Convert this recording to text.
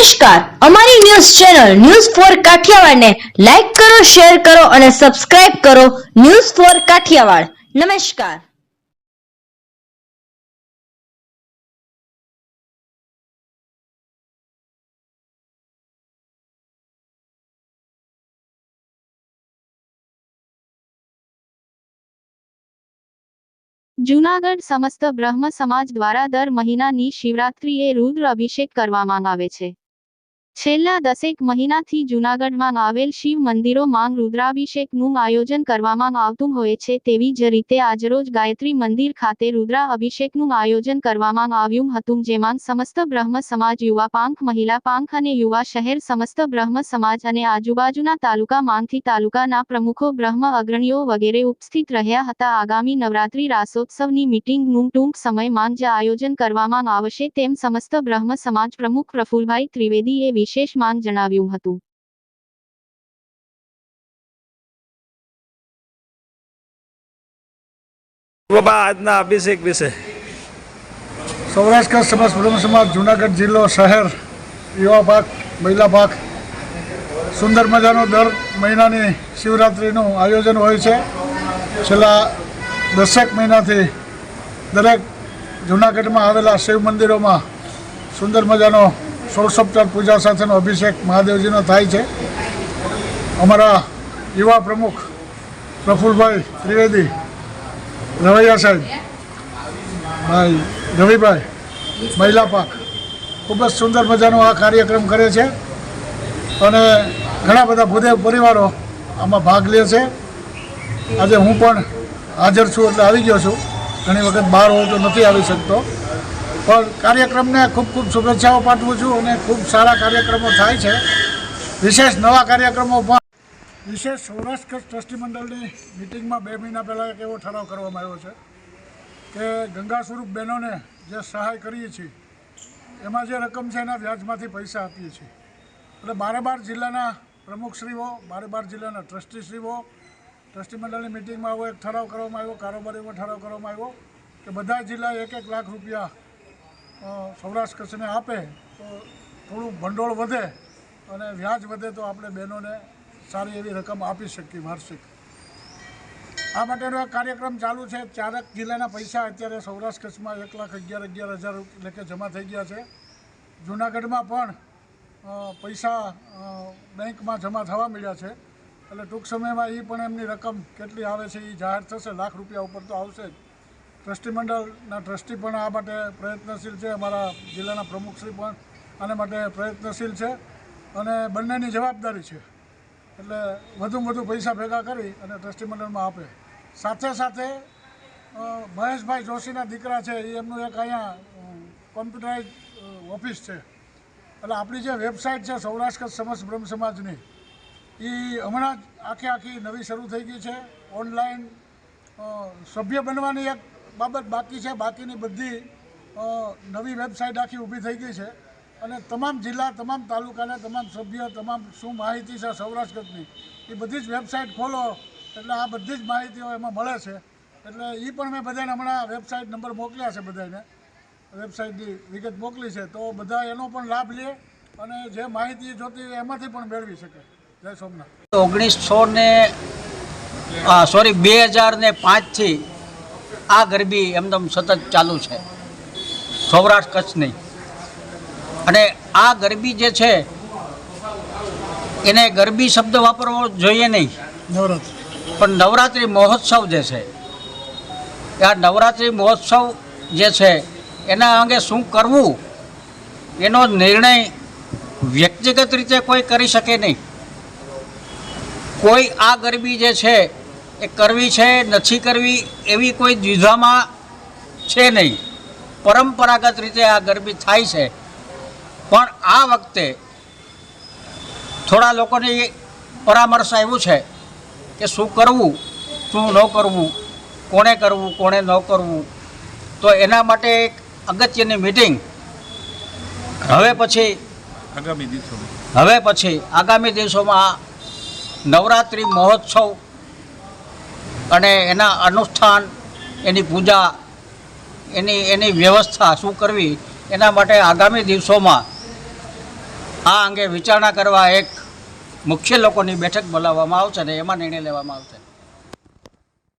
નમસ્કાર. અમારી news channel news for કાઠિયાવાડને લાઈક કરો, શેર કરો અને સબસ્ક્રાઇબ કરો ન્યૂઝ ફોર કાઠિયાવાડ. નમસ્કાર. જૂનાગઢ સમસ્ત બ્રહ્મ સમાજ દ્વારા દર મહિનાની શિવરાત્રિએ રુદ્ર અભિષેક કરવામાં આવે છે. છેલ્લા દસેક મહિનાથી જૂનાગઢમાં આવેલ શિવ મંદિરોમાં રુદ્રાભિષેકનું આયોજન કરવામાં આવતું હોય છે તેવી જ રીતે આજરોજ ગાયત્રી મંદિર ખાતે રુદ્રા અભિષેકનું આયોજન કરવામાં આવ્યું હતું, જેમાં સમસ્ત બ્રહ્મ સમાજ, યુવા પાંખ, મહિલા પાંખ અને યુવા શહેર, સમસ્ત બ્રહ્મ સમાજ અને આજુબાજુના તાલુકામાંથી તાલુકાના પ્રમુખો, બ્રહ્મ અગ્રણીઓ વગેરે ઉપસ્થિત રહ્યા હતા. આગામી નવરાત્રી રાસોત્સવની મીટિંગનું ટૂંક સમયમાં જ આયોજન કરવામાં આવશે તેમ સમસ્ત બ્રહ્મ સમાજ પ્રમુખ પ્રફુલભાઈ ત્રિવેદીએ વિશેષ માંગ જણાવ્યું હતું. બાબા આજના અભિષેક વિશે. સૌરાષ્ટ્ર સમાજ બ્રહ્મ સમાજ જુનાગઢ જિલ્લો શહેર યુવા પાક મહિલા પાક. સુંદર મજાનો દર મહિનાની શિવરાત્રિનું આયોજન હોય છે. છેલ્લા દસેક મહિનાથી દરેક જુનાગઢમાં આવેલા શિવ મંદિરોમાં સુંદર મજાનો ષોડશોપચાર પૂજા સાથેનો અભિષેક મહાદેવજીનો થાય છે. અમારા યુવા પ્રમુખ પ્રફુલભાઈ ત્રિવેદી, રવૈયા સાહેબ, ભાઈ રવિભાઈ, મહિલા પાક. ખૂબ જ સુંદર મજાનો આ કાર્યક્રમ કરે છે અને ઘણા બધા ભૂદેવ પરિવારો આમાં ભાગ લે છે. આજે હું પણ હાજર છું એટલે આવી ગયો છું. ઘણી વખત બહાર હોઉં તો નથી આવી શકતો. પણ કાર્યક્રમને ખૂબ ખૂબ શુભેચ્છાઓ પાઠવું છું અને ખૂબ સારા કાર્યક્રમો થાય છે. વિશેષ નવા કાર્યક્રમો પણ વિશેષ સૌરાષ્ટ્ર ટ્રસ્ટી મંડળની મિટિંગમાં બે મહિના પહેલાં એક એવો ઠરાવ કરવામાં આવ્યો છે કે ગંગા સ્વરૂપ બહેનોને જે સહાય કરીએ છીએ, એમાં જે રકમ છે એના વ્યાજમાંથી પૈસા આપીએ છીએ. એટલે બારે બાર જિલ્લાના પ્રમુખશ્રીઓ બારે બાર જિલ્લાના ટ્રસ્ટીશ્રીઓ ટ્રસ્ટી મંડળની મિટિંગમાં આવો એક ઠરાવ કરવામાં આવ્યો કારોબારીમાં ઠરાવ કરવામાં આવ્યો કે બધા જિલ્લા એક એક લાખ રૂપિયા સૌરાષ્ટ્ર કચ્છને આપે તો થોડું ભંડોળ વધે અને વ્યાજ વધે તો આપણે બહેનોને સારી એવી રકમ આપી શકીએ વાર્ષિક. આ માટેનો એક કાર્યક્રમ ચાલુ છે. ચારક જિલ્લાના પૈસા અત્યારે સૌરાષ્ટ્ર કચ્છમાં એક લાખ અગિયાર અગિયાર હજાર લેખે જમા થઈ ગયા છે. જૂનાગઢમાં પણ પૈસા બેંકમાં જમા થવા મળ્યા છે. એટલે ટૂંક સમયમાં એ પણ એમની રકમ કેટલી આવે છે એ જાહેર થશે. લાખ રૂપિયા ઉપર તો આવશે જ. ટ્રસ્ટી મંડળના ટ્રસ્ટી પણ આ માટે પ્રયત્નશીલ છે. અમારા જિલ્લાના પ્રમુખશ્રી પણ આને માટે પ્રયત્નશીલ છે અને બંનેની જવાબદારી છે. એટલે વધુમાં વધુ પૈસા ભેગા કરી અને ટ્રસ્ટી મંડળમાં આપે. સાથે સાથે મહેશભાઈ જોશીના દીકરા છે, એ એમનું એક અહીંયા કોમ્પ્યુટરાઇઝ ઓફિસ છે. એટલે આપણી જે વેબસાઇટ છે, સૌરાષ્ટ્ર સમસ્ત બ્રહ્મ સમાજની એ હમણાં જ આખી આખી નવી શરૂ થઈ ગઈ છે. ઓનલાઈન સભ્ય બનવાની એક બાબત બાકી છે, બાકીની બધી નવી વેબસાઇટ આખી ઊભી થઈ ગઈ છે. અને તમામ જિલ્લા, તમામ તાલુકાના, તમામ સભ્ય, તમામ શું માહિતી છે સૌરાષ્ટ્રની એ બધી જ વેબસાઇટ ખોલો. એટલે આ બધી જ માહિતીઓ એમાં મળે છે. એટલે એ પણ મેં બધાને હમણાં વેબસાઇટ નંબર મોકલ્યા છે બધાને. વેબસાઇટની વિગત મોકલી છે. તો બધા એનો પણ લાભ લે અને જે માહિતી જોતી એમાંથી પણ મેળવી શકે. જય સોમનાથ. ઓગણીસો ને સોરી બે હજાર ને પાંચથી આ ગરબી એમદમ સતત ચાલુ છે. સૌરાષ્ટ્ર કચ્છની અને આ ગરબી જે છે એને ગરબી શબ્દ વાપરવો જોઈએ નહીં. નવરાત્રિ. પણ નવરાત્રિ મહોત્સવ જે છે આ નવરાત્રિ મહોત્સવ જે છે એના અંગે શું કરવું એનો નિર્ણય વ્યક્તિગત રીતે કોઈ કરી શકે નહીં. કોઈ આ ગરબી જે છે એ કરવી છે નથી કરવી એવી કોઈ દ્વિધામાં છે નહીં. પરંપરાગત રીતે આ ગરબી થાય છે. પણ આ વખતે થોડા લોકોની પરામર્શ આવ્યું છે કે શું કરવું શું ન કરવું કોણે કરવું કોણે ન કરવું. તો એના માટે એક અગત્યની મિટિંગ. હવે પછી આગામી દિવસો હવે પછી આગામી દિવસોમાં નવરાત્રિ મહોત્સવ અને એના અનુષ્ઠાન, એની પૂજા, એની એની વ્યવસ્થા શું કરવી, એના માટે આગામી દિવસોમાં આ અંગે વિચારણા કરવા એક મુખ્ય લોકોની બેઠક બોલાવવામાં આવશે અને એમાં નિર્ણય લેવામાં આવશે.